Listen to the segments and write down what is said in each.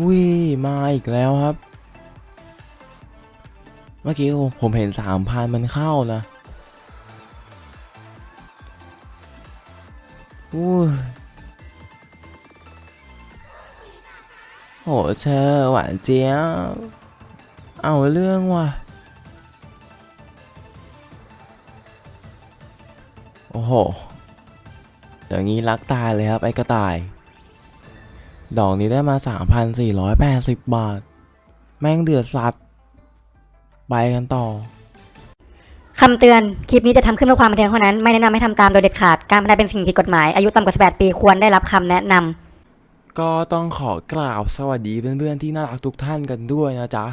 อุ้ยมาอีกแล้วครับ เมื่อกี้ผมเห็นสามพันมันเข้านะอุ้โหเธอหวานเจี๊ยบเอาเรื่องว่ะ โอ้โหอย่างนี้รักตายเลยครับ ไอ้กระต่าย ดอกนี้ได้มา 3,480 บาท แม่งเดือดสัตว์ ไปกันต่อ คำเตือน คลิปนี้จะทำขึ้นเพื่อความบันเทิงเท่านั้น ไม่แนะนำให้ทำตามโดยเด็ดขาด การพนันเป็นสิ่งผิดกฎหมาย อายุต่ำกว่า 18 ปีควรได้รับคำแนะนำ ก็ต้องขอกล่าวสวัสดีเพื่อนๆที่น่ารักทุกท่านกันด้วยนะจ๊ะ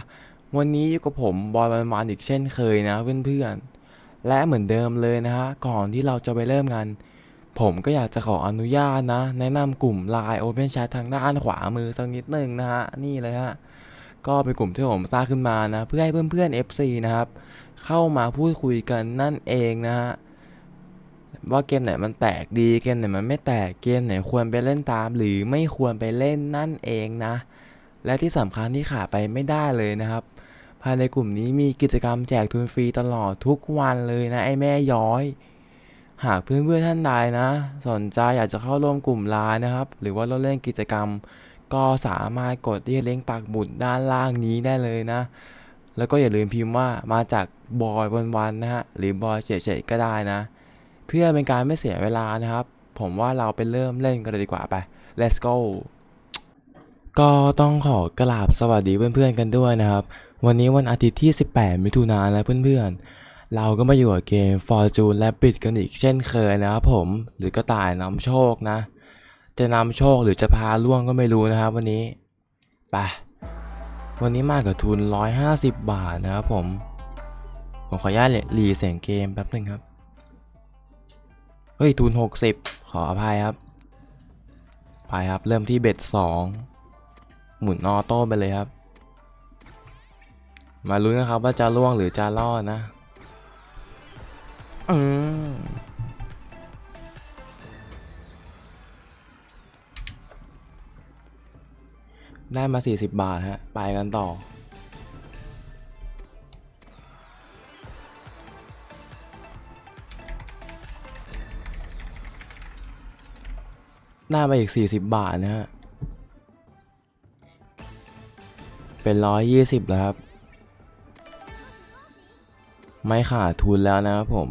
วันนี้อยู่กับผมบอยมันมันอีกเช่นเคยนะเพื่อนๆ และเหมือนเดิมเลยนะฮะ ก่อนที่เราจะไปเริ่มกัน ผมก็อยากจะขออนุญาตนะ แนะนำกลุ่ม Line Open Chat ทางด้านขวามือสักนิดหนึ่งนะฮะ นี่เลยฮะ ก็เป็นกลุ่มที่ผมสร้างขึ้นมานะ เพื่อให้เพื่อนๆ FC นะครับ เข้ามาพูดคุยกันนั่นเองนะฮะ ว่าเกมไหนมันแตกดีเกมไหนมันไม่แตกเกมไหนควรไปเล่นตาม หรือไม่ควรไปเล่นนั่นเองนะ และที่สำคัญที่ขาดไปไม่ได้เลยนะครับภายในกลุ่มนี้มีกิจกรรมแจกทุนฟรีตลอดทุกวันเลยนะไอ้แม่ย้อย หากเพื่อนๆท่านใดนะ สนใจอยากจะเข้าร่วมกลุ่มไลน์นะครับ หรือว่าเราเล่นกิจกรรม ก็สามารถกดที่เลิงปักหมุดด้านล่างนี้ได้เลยนะ แล้วก็อย่าลืมพิมพ์ว่ามาจากบอยวันๆนะฮะหรือบอยเฉยๆก็ได้นะ เพื่อเป็นการไม่เสียเวลานะครับ ผมว่าเราไปเริ่มเล่นกันเลยดีกว่าไป let's go ก็ต้องขอกราบสวัสดีเพื่อนๆกันด้วยนะครับ วันนี้วันอาทิตย์ที่ 18 มิถุนายนแล้วเพื่อนๆ เราก็มาอยู่กับเกม Fortune และปิดกันอีกเช่นเคยนะครับผม หรือกระต่ายนำโชคนะ จะนำโชคหรือจะพาล่วงก็ไม่รู้นะครับวันนี้ไปวันนี้มากับทุน 150 บาทนะครับผม ผมขออนุญาตรีเสียงเกมแป๊บหนึงครับ เฮ้ย ทุน 60 ขออภัยครับไปครับ เริ่มที่เบ็ด2หมุนออโต้ไปเลยครับ มาลุ้นนะครับว่าจะล่วงหรือจะรอดนะ อืมได้มา 40 บาท ฮะ ไปกันต่อได้มาอีก 40 บาท นะฮะ เป็นร้อยยี่สิบแล้วครับ ไม่ขาดทุนแล้วนะครับผม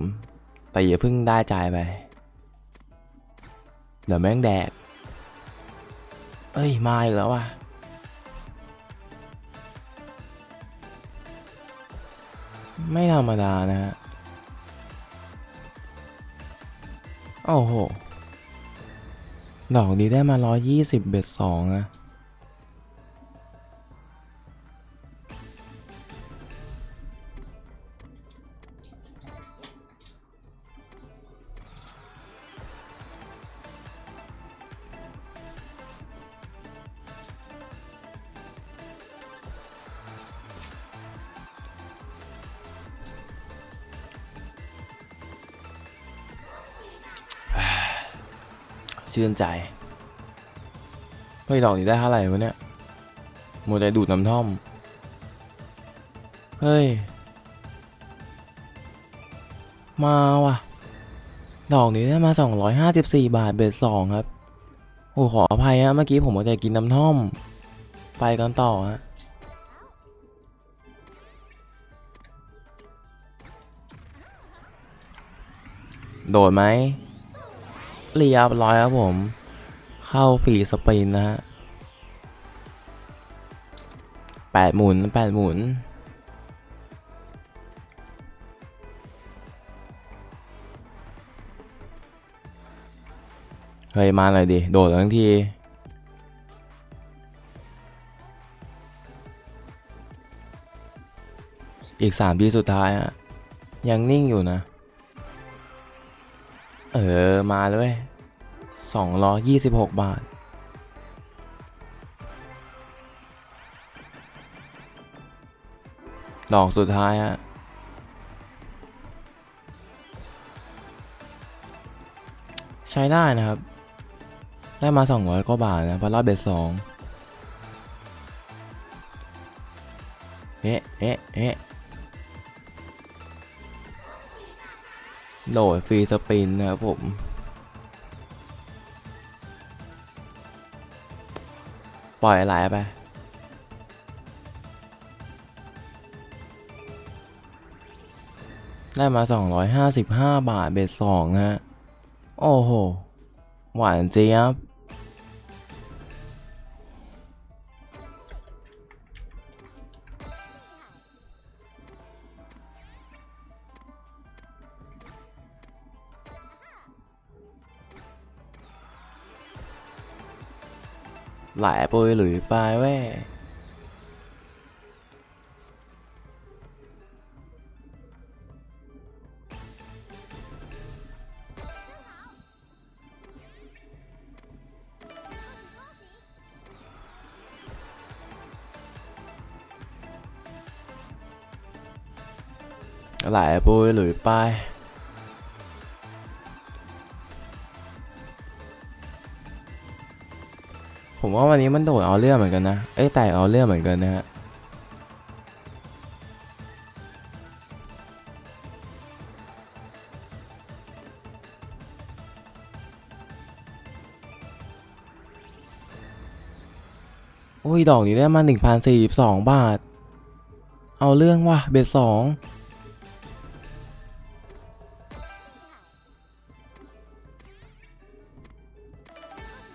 แต่อย่าเพิ่งได้จ่ายไป เดี๋ยวแม่งแดก เอ้ย มาอีกแล้วว่ะไม่ธรรมดานะฮะ โอ้โห ดอกนี้ได้มาร้อยยี่สิบเบ็ดสองอะ ชื่นใจ เฮ้ยดอกนี้ได้เท่าไหร่วะเนี่ยโมได้ดูดน้ำท่อม เฮ้ย มาว่ะ ดอกนี้ได้มา 254 บาทเบ็ดสองครับ โอ้ขออภัยฮะ เมื่อกี้ผมมาแต่กินน้ำท่อม ไปกันต่อฮะโดดไหม เรียบร้อยครับผม เข้าฟรีสปินนะฮะแปดหมุนแปดหมุน เฮ้ย มาหน่อยดิ โดดทั้งทีอีกสามทีสุดท้ายอะยังนิ่งอยู่นะ เออ มาเลยเว้ยสองร้อยยี่สิบหกบาท ดอกสุดท้ายฮะใช้ได้นะครับ ได้มา 200 กว่าบาทนะพรารอบเบ็ดสองเอ๊ะเอ๊ะเอ๊ะ โหลดฟรีสปินนะครับผม ปล่อยไหลไป ได้มา 255 บาทเบ็ดสองฮะ โอ้โห หวานเจี๊ยบ หลายปุยหลุยไปเว้ยหลายปุยหลุยไป ผมว่าวันนี้มันโดดเอาเรื่องเหมือนกันนะ เอ้ยแตกเอาเรื่องเหมือนกันนะฮะโอ้ย ดอกนี้ได้มา 1,042 บาท เอาเรื่องว่ะ เบ็ดสอง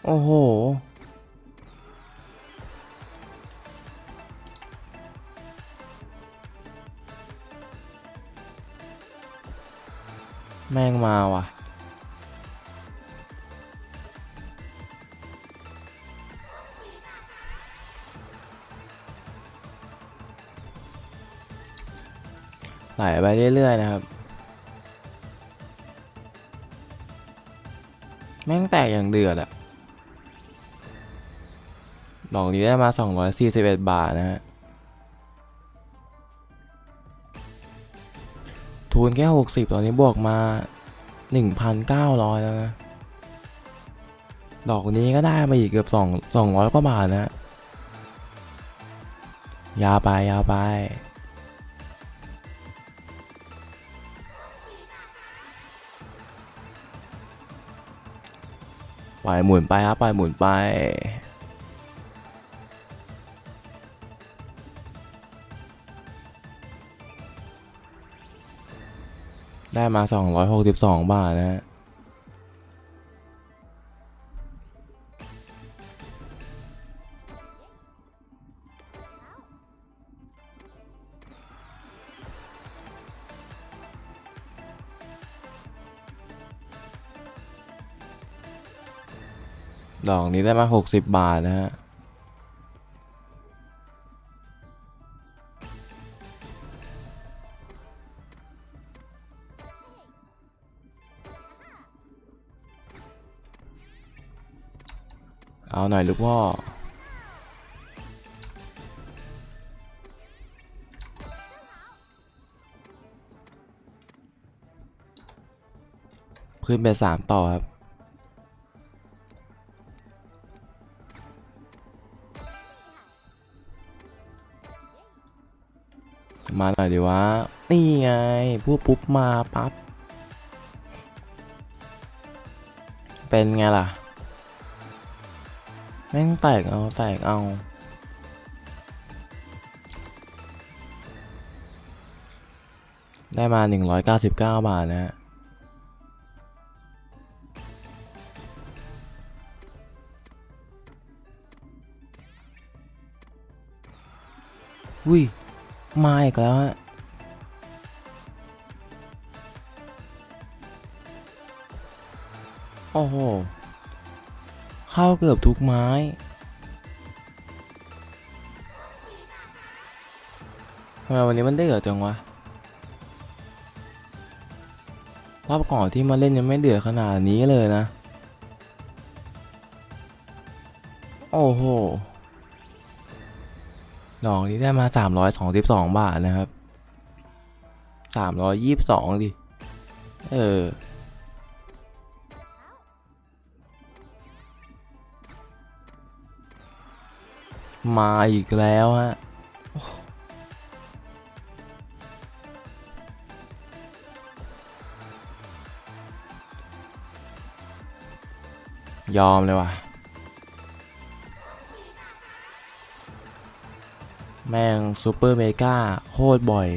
โอ้โห แม่งมาว่ะ ไหลไปเรื่อย ๆ นะครับ แม่งแตกอย่างเดือดอะดอกนี้ได้มา 241 บาทนะฮะ ทุนแค่ 60 ตอนนี้บวกมา 1,900 แล้วนะ ดอกนี้ก็ได้มาอีกเกือบ2 200กว่าบาทนะ ยาวไปยาวไป ปล่อยหมุนไปครับปล่อยหมุนไป ได้มา 262 บาทนะฮะดอกนี้ได้มา 60 บาทนะฮะ เอาหน่อยลูกพ่อ ขึ้นไปสามต่อครับ มาหน่อยดีวะ นี่ไง พูดปุ๊บมาปั๊บ เป็นไงล่ะ แม่งแตกเอาแตกเอาได้มา 199 บาท นะฮะ อุ้ย มาอีกแล้วฮะ โอ้โห เข้าเกือบทุกไม้ ทำไมวันนี้มันเดือดจังวะ รอบก่อนที่มาเล่นยังไม่เดือดขนาดนี้เลยนะ โอ้โหดอกนี้ได้มา 322 บาทนะครับ 322 ดิ เออ มาอีกแล้วฮะยอมเลยว่ะ แม่งซูเปอร์เมกาโคตรบ่อย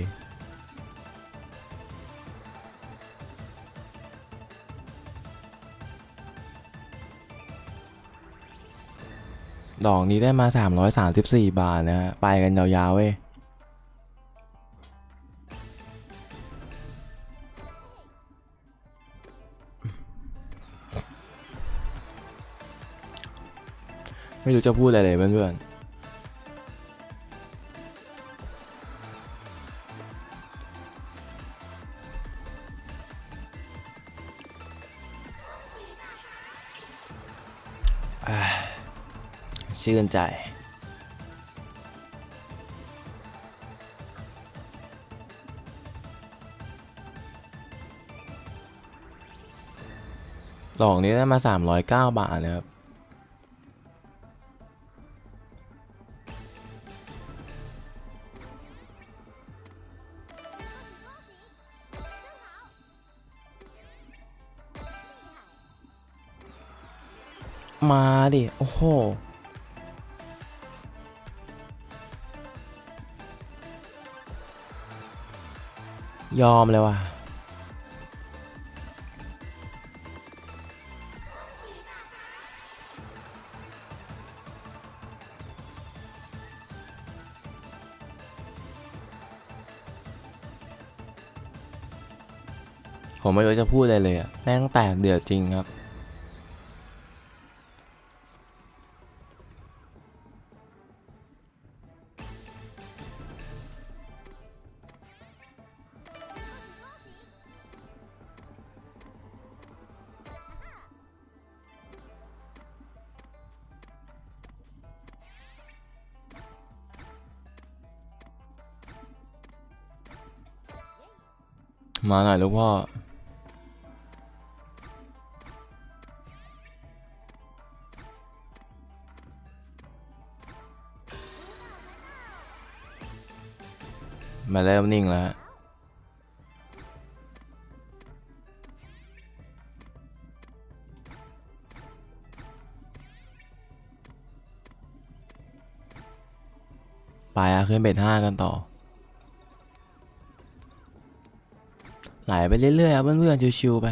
ดอกนี้ได้มา 334 บาทนะฮะไปกันยาวๆเว้ยไม่รู้จะพูดอะไรเลยเพื่อนๆ นใจ ดอกนี้ได้มา 309 บาทนะครับมาดิ โอ้โห ยอมเลยว่ะ ผมไม่รู้จะพูดอะไรเลยอะแม่งแตกเดือดจริงครับ มาหน่อยลูกพ่อ มาเริ่มนิ่งแล้วไปอะขึ้นเบ็ดห้ากันต่อ ไหลไปเรื่อยๆครับเพื่อนๆชิวๆไป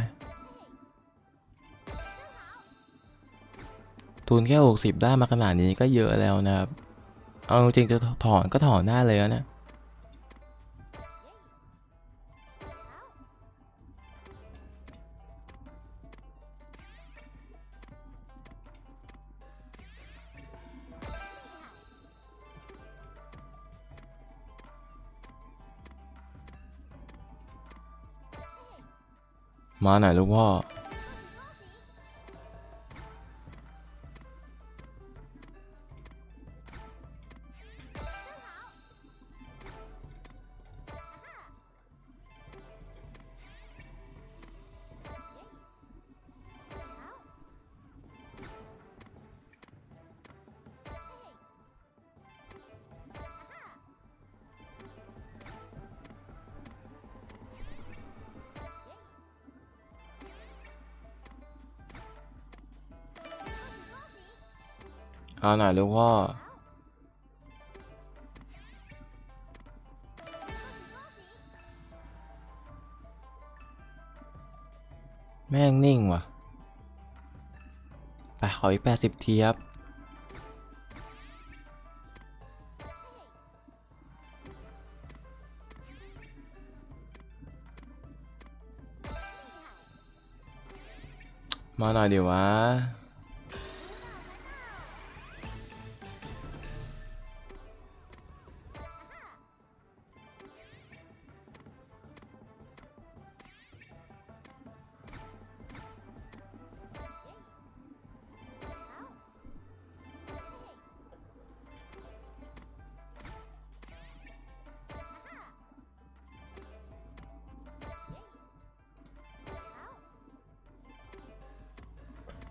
ทุนแค่ 60 ได้มาขนาดนี้ก็เยอะแล้วนะครับ เอาจริงจะถอนก็ถอนได้เลยนะ มาไหนลูกพ่อ เอาหน่อยลูกพ่อ แม่งนิ่งว่ะ ไป ขออีก80ทีครับมาหน่อยเดี๋ยววะ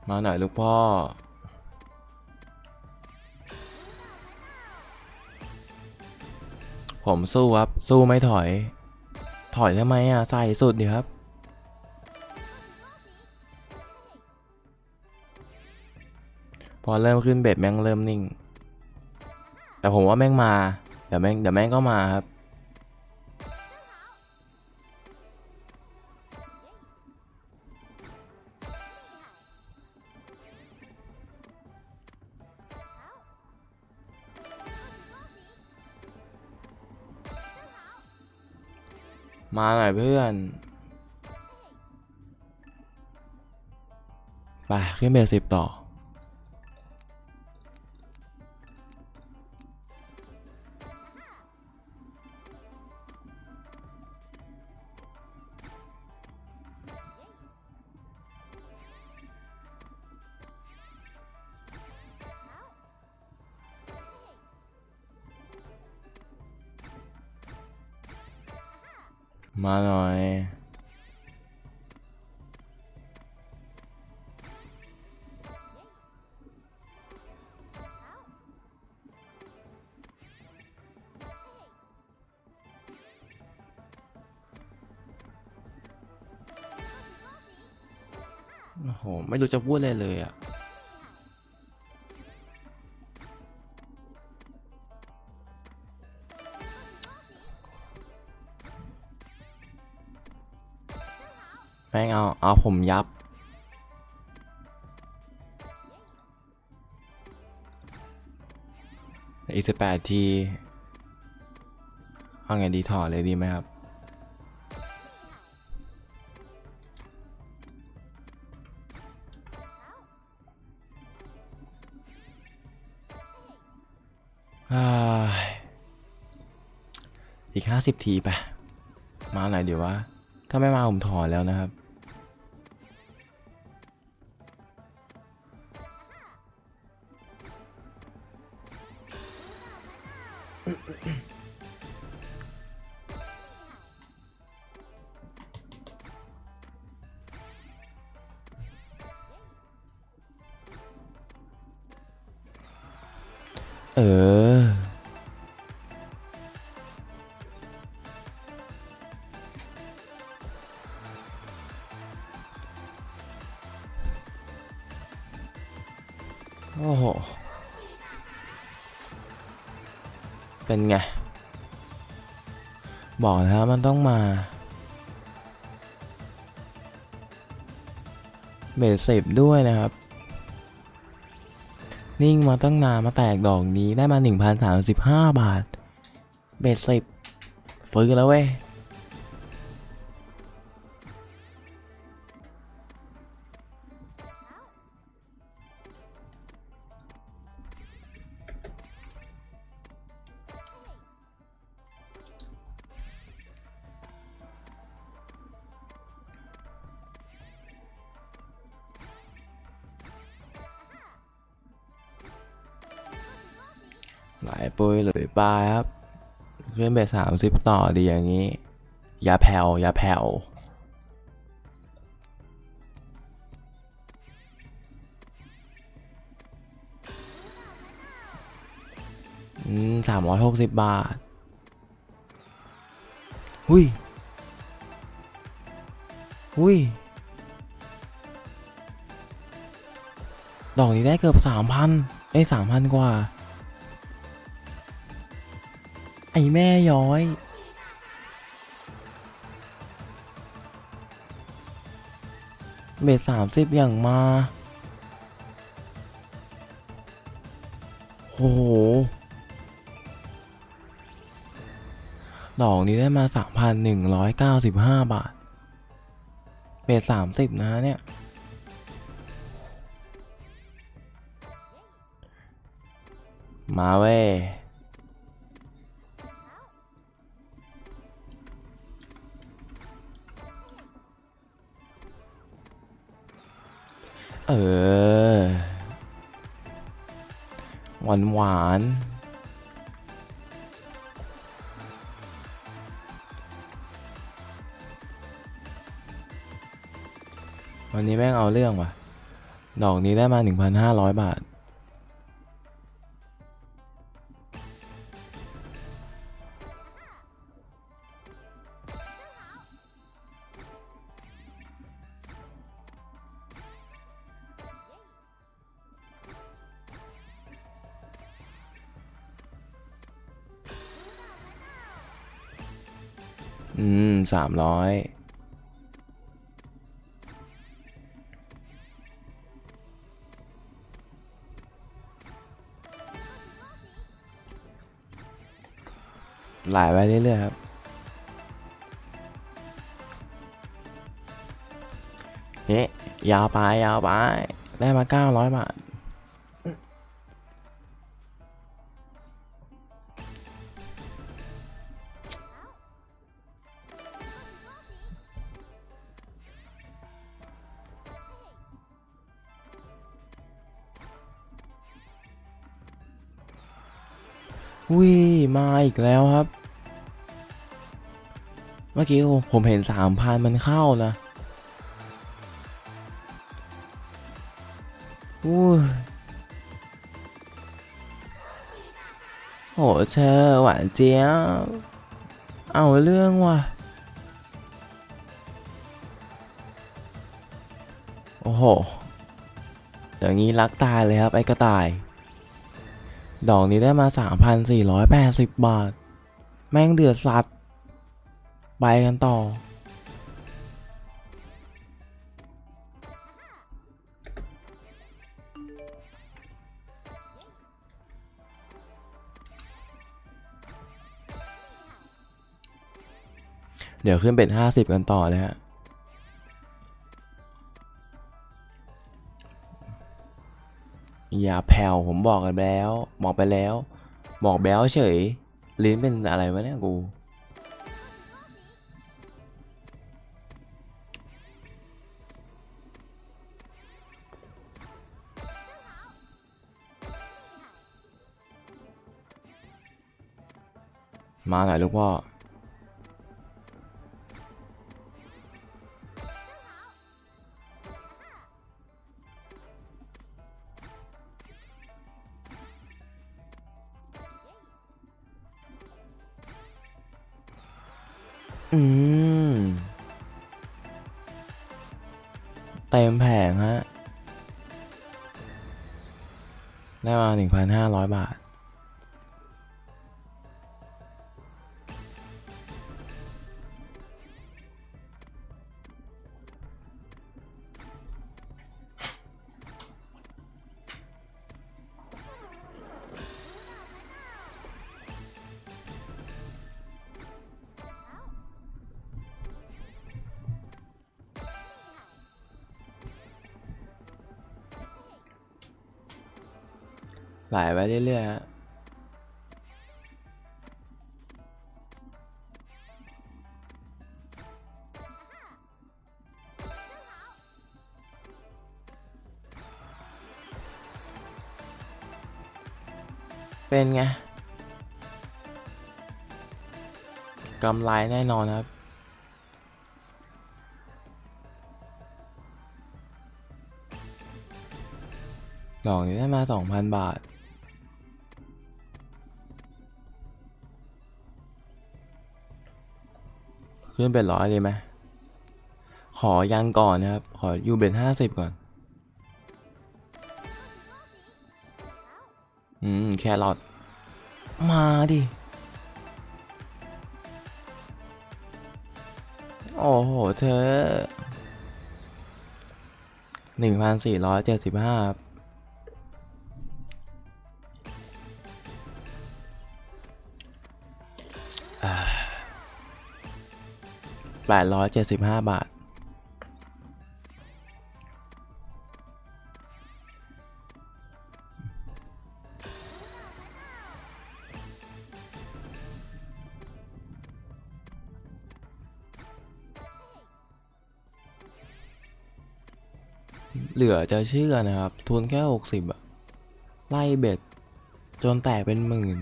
มาหน่อยลูกพ่อ ผมสู้ครับ สู้ไม่ถอย ถอยทำไมอะ ใส่สุดดิครับ พอเริ่มขึ้นเบ็ดแม่งเริ่มนิ่ง แต่ผมว่าแม่งมา เดี๋ยวแม่งเดี๋ยวแม่งก็มาครับ มาหน่อยเพื่อน ไป ขึ้นเบสสิบต่อ มาหน่อย โอ้โห ไม่รู้จะพูดอะไรเลยอะ เอาเอผมยับ อีกสิบแปดที เอาไงดีถอดเลยดีไหมครับ อีกห้าสิบทีไป มาหน่อยเดี๋ยวว่า ถ้าไม่มาผมถอนแล้วนะครับ โอ้โห เป็นไง บอกแล้วมันต้องมาเบสสิบด้วยนะครับ นิ่งมาตั้งนานมาแตกดอกนี้ได้มา 1,035 บาท เบสสิบฟื้นแล้วเว้ย ปลายครับขึ้นไปสามสิบต่อดีอย่างนี้ อย่าแผ่วอย่าแผ่วสามร้อยหกสิบบาท หุยหุยดอกนี้ได้เกือบสามพันเอ้สามพันกว่า ไอแม่ย้อย เบสสามสิบอย่างมา โอ้โห ดอกนี้ได้มาสามพันหนึ่งร้อยเก้าสิบห้าบาท เบสสามสิบนะเนี่ยมาเว้ เออ หวานหวานวันนี้แม่งเอาเรื่องว่ะ ดอกนี้ได้มา 1,500 บาท สามร้อยไหลไปเรื่อยๆครับ เฮ้ยยาวไปยาวไป ได้มาเก้าร้อยบาท อีกแล้วครับ เมื่อกี้ผมเห็นสามพันมันเข้านะอู้โหเธอหวานเจี๊ยบเอาเรื่องว่ะ โอ้โหอย่างนี้รักตายเลยครับ ไอ้กระต่าย ดอกนี้ได้มา 3,480 บาท แม่งเดือดสัตว์ ไปกันต่อ เดี๋ยวขึ้นเป็น 50 กันต่อเลยฮะ อย่าแผ่วผมบอกกันแล้ว บอกไปแล้ว บอกแบ้วเฉย ลิ้นเป็นอะไรวะเนี่ยกูมาหน่อยลูกพ่อ 1,500 บาทายไปเรื่อยๆฮะเป็นไงกำไรแน่นอนครับ ดอกนี้ได้มาสองพันบาท ขึ้นเป็นร้อยเลยไหมขอยังก่อนนะครับ ขออยู่เบ็ดห้าสิบก่อน อืม แครอทมาดิ โอ้โห เธอหนึ่งพันสี่ร้อยเจ็ดสิบห้า แปดร้อยเจ็ดสิบห้าบาท เหลือจะเชื่อนะครับ ทุนแค่หกสิบอะไล่เบ็ด จนแตกเป็นหมื่น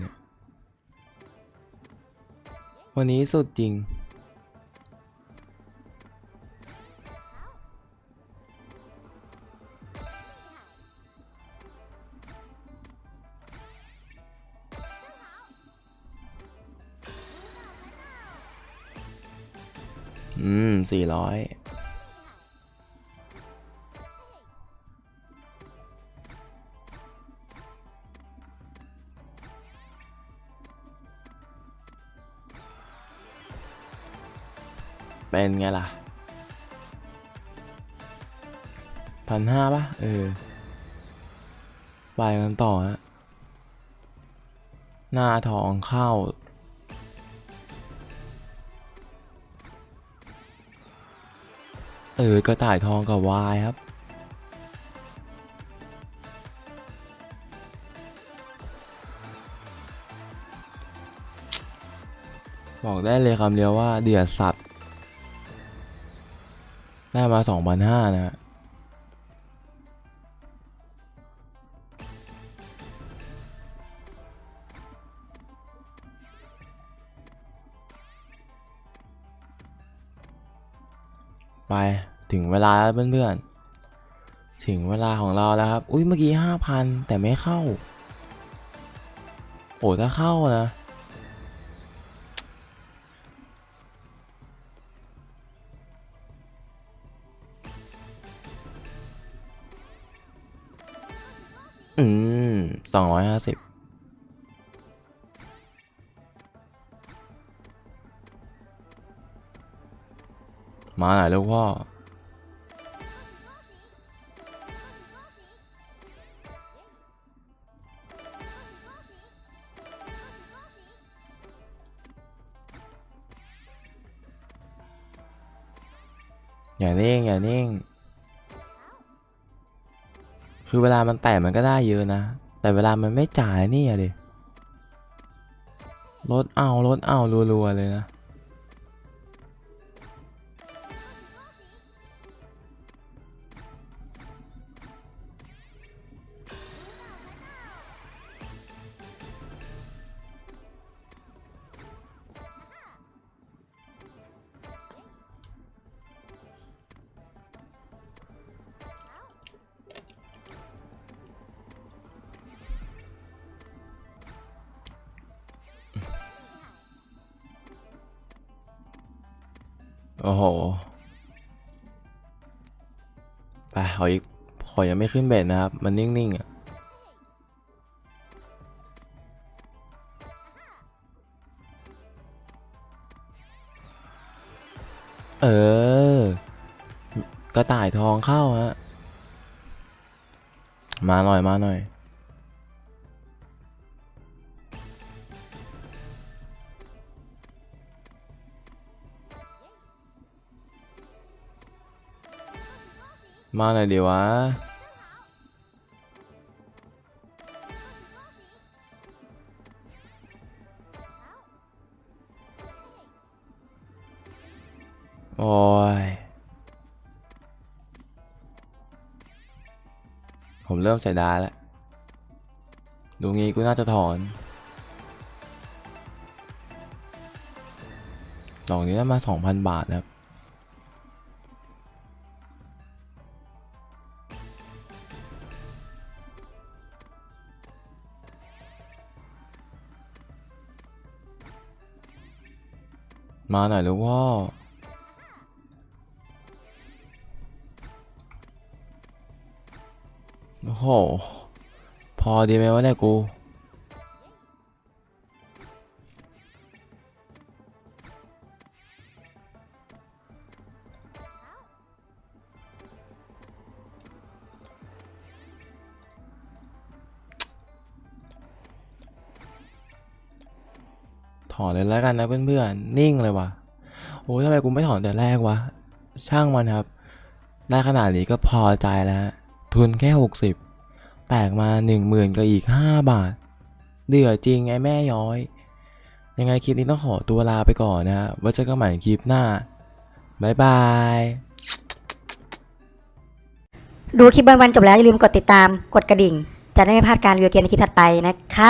วันนี้สุดจริง อืมสี่ร้อยเป็นไงล่ะพันห้าปะเออไปกันต่อฮะหน้าทองเข้า เออกระต่ายทองกับวายครับ บอกได้เลยคำเดียวว่าเดือดสัตว์ ได้มาสองพันห้านะฮะ ไปถึงเวลาแล้วเพื่อนๆ ถึงเวลาของเราแล้วครับ อุ้ยเมื่อกี้ห้าพันแต่ไม่เข้า โอ้ถ้าเข้านะ อืมสองร้อยห้าสิบ มาหน่อยลูกพ่อ อย่านิ่งอย่านิ่งคือเวลามันแตะมันก็ได้เยอะนะ แต่เวลามันไม่จ่ายนี่อะดิลดเอาลดเอารัวๆเลยนะ โอ้โห ไปขออีก ขอยังไม่ขึ้นเบ็ดนะครับ มันนิ่ง ๆ อะ เออ กระต่ายทองเข้าฮะ มาหน่อย มาหน่อย มาหน่อยดีวะ โอ้ย ผมเริ่มใส่ดาแล้ว ดูงี้กูน่าจะถอนดอกนี้ได้มาสองพันบาทนะครับ มาหน่อยลูกพ่อโอ้โห พอดีไหมวะเนี่ยกู ถอนเลยแล้วกันนะเพื่อนๆ นิ่งเลยวะโอ้ยทำไมกูไม่ถอนแต่แรกวะ ช่างมันครับ ได้ขนาดนี้ก็พอใจแล้ว ทุนแค่หกสิบแตกมาหนึ่งหมื่นก็อีกห้าบาท เดือดจริงไงแม่ย้อย ยังไงคลิปนี้ต้องขอตัวลาไปก่อนนะฮะไว้เจอกันใหม่คลิปหน้า บ๊ายบายดูคลิปวันๆจบแล้วอย่าลืมกดติดตามกดกระดิ่ง จะได้ไม่พลาดการรีวิวเกมในคลิปถัดไปนะครับ